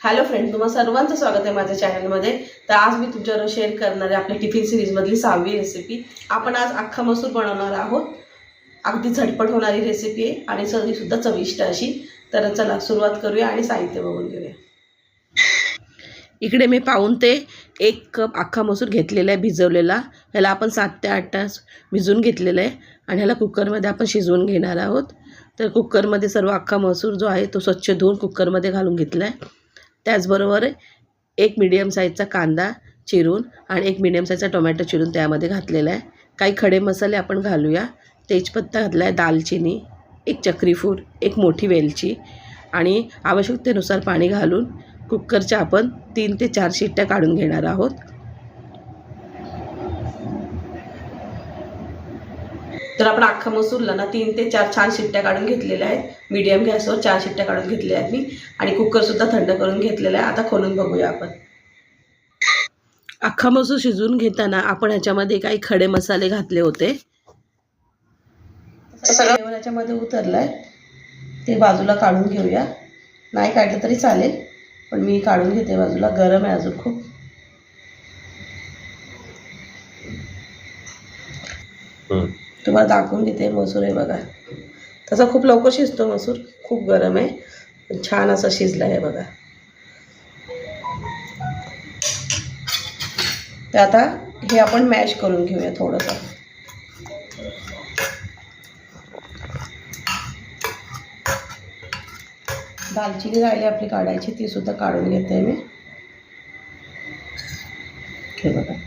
Hello friend तुम्हा सर्वांचं स्वागत आहे माझ्या चॅनलमध्ये तर आज मी तुमच्यावर शेअर करणार आहे आपल्या टिफिन सिरीजमधली सहावी रेसिपी आपण आज अख्खा मसूर बनवणार आहोत. अगदी झटपट होणारी रेसिपी आहे आणि सगळीसुद्धा चविष्ट अशी. तर चला सुरुवात करूया आणि साहित्य बघून घेऊया. इकडे मी पाहून ते एक कप अख्खा मसूर घेतलेला आहे भिजवलेला. ह्याला आपण सात ते आठ तास भिजवून घेतलेला आहे आणि ह्याला कुकरमध्ये आपण शिजवून घेणार आहोत. तर कुकरमध्ये सर्व अख्खा मसूर जो आहे तो स्वच्छ धुवून कुकरमध्ये घालून घेतला आहे. त्याचबरोबर एक मिडियम साईजचा कांदा चिरून आणि एक मिडियम साईजचा टोमॅटो चिरून त्यामध्ये घातलेला आहे. काही खडे मसाले आपण घालूया. तेजपत्ता घातला आहे दालचिनी एक चक्रीफूड एक मोठी वेलची आणि आवश्यकतेनुसार पाणी घालून कुकरच्या आपण तीन ते चार शिट्ट्या काढून घेणार आहोत. आपण अख्खा मसूरला ना तीन ते चार छान शिट्ट्या काढून घेतलेल्या आहेत. मीडियम गॅसवर चार शिट्ट्या काढून घेतलेल्या आहेत मी. आणि कुकरसुद्धा थंड करून घेतलेला आहे. आता खोलून बघूया आपण. अख्खा मसूर शिजवून घेताना आपण ह्याच्यामध्ये काही खडे मसाले घातले होते. सगळं याच्यामध्ये उतरलं आहे ते बाजूला काढून घेऊया. नाही काढलं तरी चालेल. पण मी काढून घेते बाजूला. गरम आहे अजून खूप. तुम्हाला दाखवून देते मसूर आहे बघा. तसा खूप लवकर शिजतो मसूर खूप गरम आहे. छान असा शिजला आहे बघा. तर आता हे आपण मॅश करून घेऊया थोडंसं. दालचिनी राहिली आपली काढायची ती सुद्धा काढून घेते मी. हे बघा.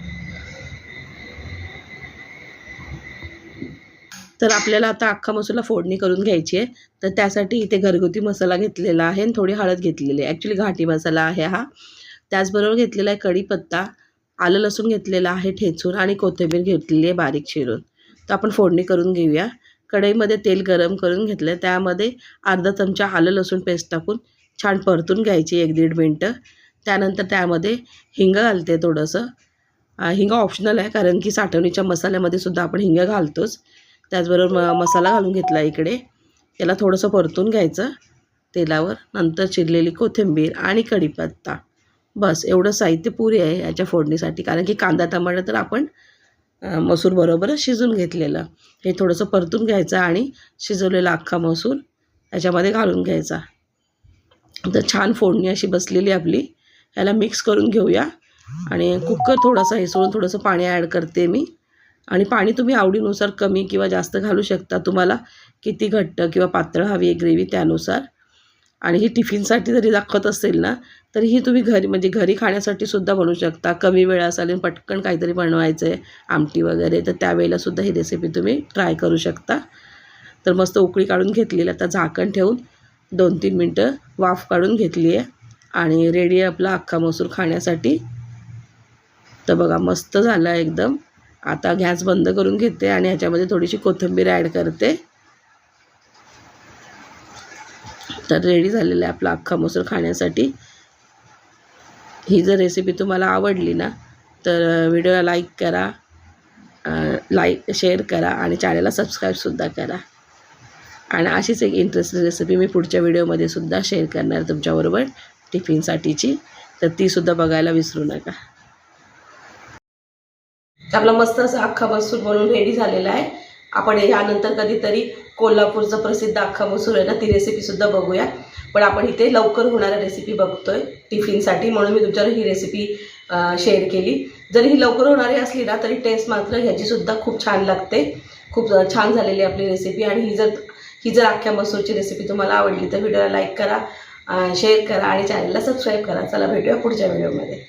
तर आपल्याला आता अख्खा मसाला फोडणी करून घ्यायची आहे. तर त्यासाठी इथे घरगुती मसाला घेतलेला आहे आणि थोडी हळद घेतलेली आहे. ॲक्च्युली घाटी मसाला आहे हा. त्याचबरोबर घेतलेला आहे कढीपत्ता आलं लसूण घेतलेलं आहे ठेचून आणि कोथिंबीर घेतलेली आहे बारीक चिरून. तर आपण फोडणी करून घेऊया. कढईमध्ये तेल गरम करून घेतलं त्यामध्ये अर्धा चमचा आलं लसूण पेस्ट टाकून छान परतून घ्यायची एक दीड मिनटं. त्यानंतर त्यामध्ये हिंग घालते थोडंसं. हिंग ऑप्शनल आहे कारण की साठवणीच्या मसाल्यामध्ये सुद्धा आपण हिंग घालतोच. त्याचबरोबर म मसाला घालून घेतला इकडे. याला थोडंसं परतून घ्यायचं तेलावर. नंतर चिरलेली कोथिंबीर आणि कढीपत्ता. बस एवढं साहित्य पुरी आहे याच्या फोडणीसाठी. कारण की कांदा टमाटर तर आपण मसूर बरोबरच शिजून घेतलेलं. हे थोडंसं परतून घ्यायचं आणि शिजवलेला अख्खा मसूर याच्यामध्ये घालून घ्यायचा. तर छान फोडणी अशी बसलेली आपली. याला मिक्स करून घेऊया. आणि कुकर थोडासा हिसळून थोडंसं पाणी ॲड करते मी. आणि पाणी तुम्ही आवडीनुसार कमी किंवा जास्त घालू शकता. तुम्हाला किती घट्ट किंवा पातळ हवी आहे ग्रेव्ही त्यानुसार. आणि ही टिफिनसाठी जरी दाखवत असेल ना तरी ही तुम्ही घरी म्हणजे घरी खाण्यासाठी सुद्धा बनवू शकता. कमी वेळ असेल आणि पटकन काहीतरी बनवायचं आहे आमटी वगैरे तर त्यावेळेलासुद्धा ही रेसिपी तुम्ही ट्राय करू शकता. तर मस्त उकळी काढून घेतलेली आता झाकण ठेवून दोन तीन मिनटं वाफ काढून घेतली आहे आणि रेडी आहे आपला अख्खा मसूर खाण्यासाठी. तर बघा मस्त झाला एकदम. आता गॅस बंद करून घेते आणि ह्याच्यामध्ये थोडीशी कोथिंबीर ॲड करते. तर रेडी झालेलं आहे आपला अख्खा मसूर खाण्यासाठी. ही जर रेसिपी तुम्हाला आवडली ना तर व्हिडिओला लाईक करा लाईक शेअर करा आणि चॅनलला सबस्क्राईबसुद्धा करा. आणि अशीच एक इंटरेस्टिंग रेसिपी मी पुढच्या व्हिडिओमध्ये सुद्धा शेअर करणार तुमच्याबरोबर टिफिनसाठीची तर तीसुद्धा बघायला विसरू नका. आपला मस्त असा अख्खा मसूर बनवून रेडी झालेला आहे. आपण यानंतर कधीतरी कोल्हापूरचं प्रसिद्ध अख्खा मसूर आहे ना ती रेसिपीसुद्धा बघूया. पण आपण इथे लवकर होणाऱ्या रेसिपी बघतोय टिफिनसाठी म्हणून मी तुमच्यावर ही रेसिपी शेअर केली. जरी ही लवकर होणारी असली ना तरी टेस्ट मात्र ह्याचीसुद्धा खूप छान लागते. खूप छान झालेली आपली रेसिपी आणि ही जर ही जर अख्ख्या मसूरची रेसिपी तुम्हाला आवडली तर व्हिडिओला लाईक करा शेअर करा आणि चॅनलला सबस्क्राईब करा. चला भेटूया पुढच्या व्हिडिओमध्ये